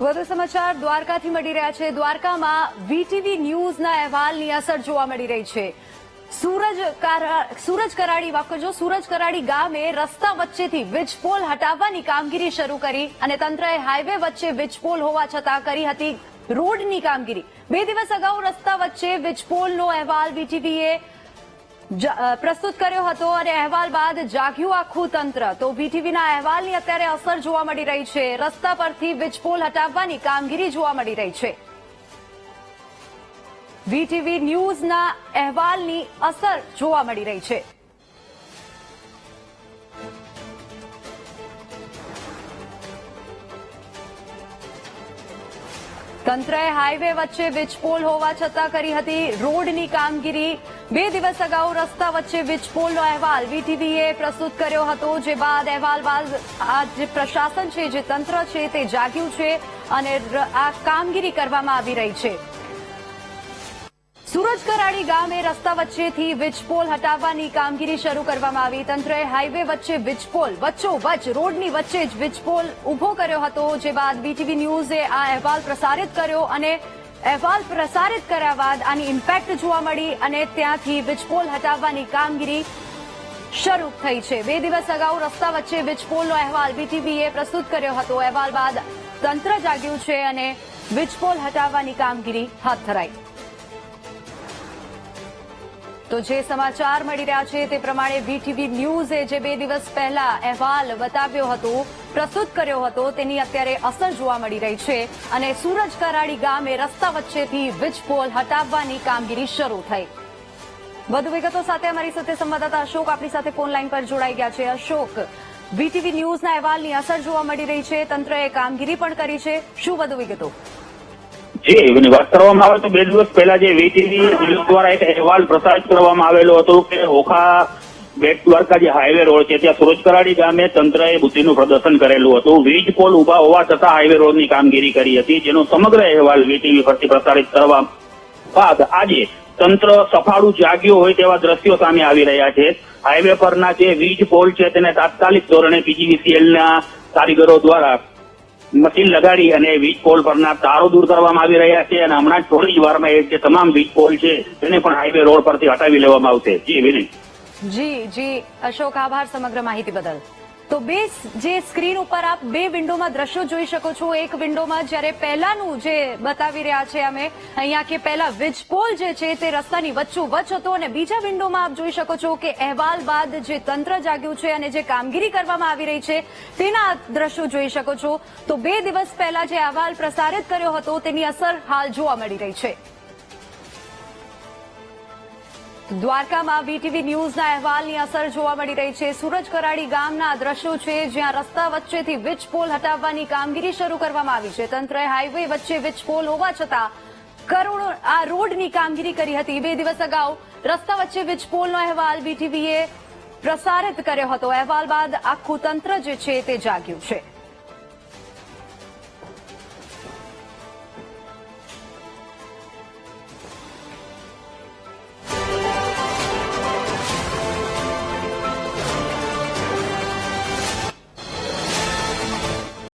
વધુ સમાચાર દ્વારકાથી મળી રહ્યા છે. દ્વારકામાં વીટીવી ન્યૂઝના અહેવાલની અસર જોવા મળી રહી છે. સૂરજ સૂરજ કરાડી, માફ કરજો, સૂરજ કરાડી ગામે રસ્તા વચ્ચેથી વીજપોલ હટાવવાની કામગીરી શરૂ કરી અને તંત્રએ હાઈવે વચ્ચે વીજપોલ હોવા છતાં કરી હતી રોડની કામગીરી. બે દિવસ અગાઉ રસ્તા વચ્ચે વીજપોલનો અહેવાલ વીટીવીએ જ- પ્રસ્તુત કર્યો હતો અને અહેવાલ બાદ જાગ્યું આખું તંત્ર. તો વીટીવીના અહેવાલની અત્યારે અસર જોવા મળી રહી છે. રસ્તા પરથી વીજપોલ હટાવવાની કામગીરી જોવા મળી રહી છે. વીટીવી ન્યૂઝના અહેવાલની અસર જોવા મળી રહી છે. તંત્રએ હાઈવે વચ્ચે વીજપોલ હોવા છતાં કરી હતી રોડની કામગીરી. બે દિવસ અગાઉ રસ્તા વચ્ચે વીજપોલનો અહેવાલ વીટીવીએ પ્રસ્તુત કર્યો હતો, જે બાદ અહેવાલ બાદ આ જે પ્રશાસન છે, જે તંત્ર છે, તે જાગ્યું છે અને આ કામગીરી કરવામાં આવી રહી છે. સુરજ કરાડી ગામે રસ્તા વચ્ચેથી વીજપોલ હટાવવાની કામગીરી શરૂ કરવામાં આવી. તંત્રએ હાઈવે વચ્ચે વીજપોલ વચ્ચોવચ્ચ રોડની વચ્ચે જ વીજપોલ ઊભો કર્યો હતો, જે બાદ બીટીવી ન્યૂઝે આ અહેવાલ પ્રસારિત કર્યો અને અહેવાલ પ્રસારિત કર્યા બાદ આની ઇમ્પેક્ટ જોવા મળી અને ત્યાંથી વીજપોલ હટાવવાની કામગીરી શરૂ થઈ છે. બે દિવસ અગાઉ રસ્તા વચ્ચે વીજપોલનો અહેવાલ બીટીવીએ પ્રસ્તુત કર્યો હતો. અહેવાલ બાદ તંત્ર જાગ્યું છે અને વીજપોલ હટાવવાની કામગીરી હાથ ધરાઈ. તો જે સમાચાર મળી રહ્યા છે તે પ્રમાણે વીટીવી ન્યૂઝે જે બે દિવસ પહેલા અહેવાલ બતાવ્યો હતો, પ્રસ્તુત કર્યો હતો, તેની અત્યારે અસર જોવા મળી રહી છે અને સુરજ કરાડી ગામે રસ્તા વચ્ચેથી વીજપોલ હટાવવાની કામગીરી શરૂ થઈ. વધુ વિગતો સાથે અમારી સાથે સંવાદદાતા અશોક આપણી સાથે ફોન લાઈન પર જોડાઈ ગયા છે. અશોક, વીટીવી ન્યૂઝના અહેવાલની અસર જોવા મળી રહી છે, તંત્રએ કામગીરી પણ કરી છે. શું વધુ વિગતો? જી વાત કરવામાં આવે તો બે દિવસ પહેલા જે વીટીવી ન્યૂઝ દ્વારા એક અહેવાલ પ્રસારિત કરવામાં આવેલો હતો કે ઓખા બેટ દ્વારકા જે હાઈવે રોડ છે, ત્યાં સુરજ કરાડી ગામે તંત્રએ બુદ્ધિનું પ્રદર્શન કરેલું હતું. વીજ પોલ ઊભા હોવા છતાં હાઈવે રોડની કામગીરી કરી હતી. જેનો સમગ્ર અહેવાલ વીટીવી પરથી પ્રસારિત કરવા બાદ આજે તંત્ર સફાળું જાગ્યું હોય તેવા દ્રશ્યો સામે આવી રહ્યા છે. હાઈવે પરના જે વીજ પોલ છે, તેને તાત્કાલિક ધોરણે પીજીવીસીએલના કારીગરો દ્વારા મશીન લગાડી અને વીજ પોલ પરના તારો દૂર કરવામાં આવી રહ્યા છે અને હમણાં થોડી જ વારમાં એ જે તમામ વીજ પોલ છે તેને પણ હાઈવે રોડ પરથી હટાવી લેવામાં આવશે. જી, વિનય. જી જી. અશોક, આભાર સમગ્ર માહિતી બદલ. તો બે જે સ્ક્રીન ઉપર આપ બે વિન્ડોમાં દ્રશ્યો જોઈ શકો છો. એક વિન્ડોમાં જ્યારે પહેલાનું જે બતાવી રહ્યા છે અમે, અહીંયા કે પહેલા વીજપોલ જે છે તે રસ્તાની વચ્ચોવચ્ચ હતો અને બીજા વિન્ડોમાં આપ જોઈ શકો છો કે અહેવાલ બાદ જે તંત્ર જાગ્યું છે અને જે કામગીરી કરવામાં આવી રહી છે તેના દ્રશ્યો જોઈ શકો છો. તો બે દિવસ પહેલા જે અહેવાલ પ્રસારિત કર્યો હતો તેની અસર હાલ જોવા મળી રહી છે. દ્વારકામાં વીટીવી ન્યૂઝના અહેવાલની અસર જોવા મળી રહી છે. સુરજ કરાડી ગામના દ્રશ્યો છે, જ્યાં રસ્તા વચ્ચેથી વીજપોલ હટાવવાની કામગીરી શરૂ કરવામાં આવી છે. તંત્રએ હાઈવે વચ્ચે વીજપોલ હોવા છતાં કરોડો આ રોડની કામગીરી કરી હતી. બે દિવસ અગાઉ રસ્તા વચ્ચે વીજપોલનો અહેવાલ વીટીવીએ પ્રસારિત કર્યો હતો. અહેવાલ બાદ આખું તંત્ર જે છે તે જાગ્યું છે.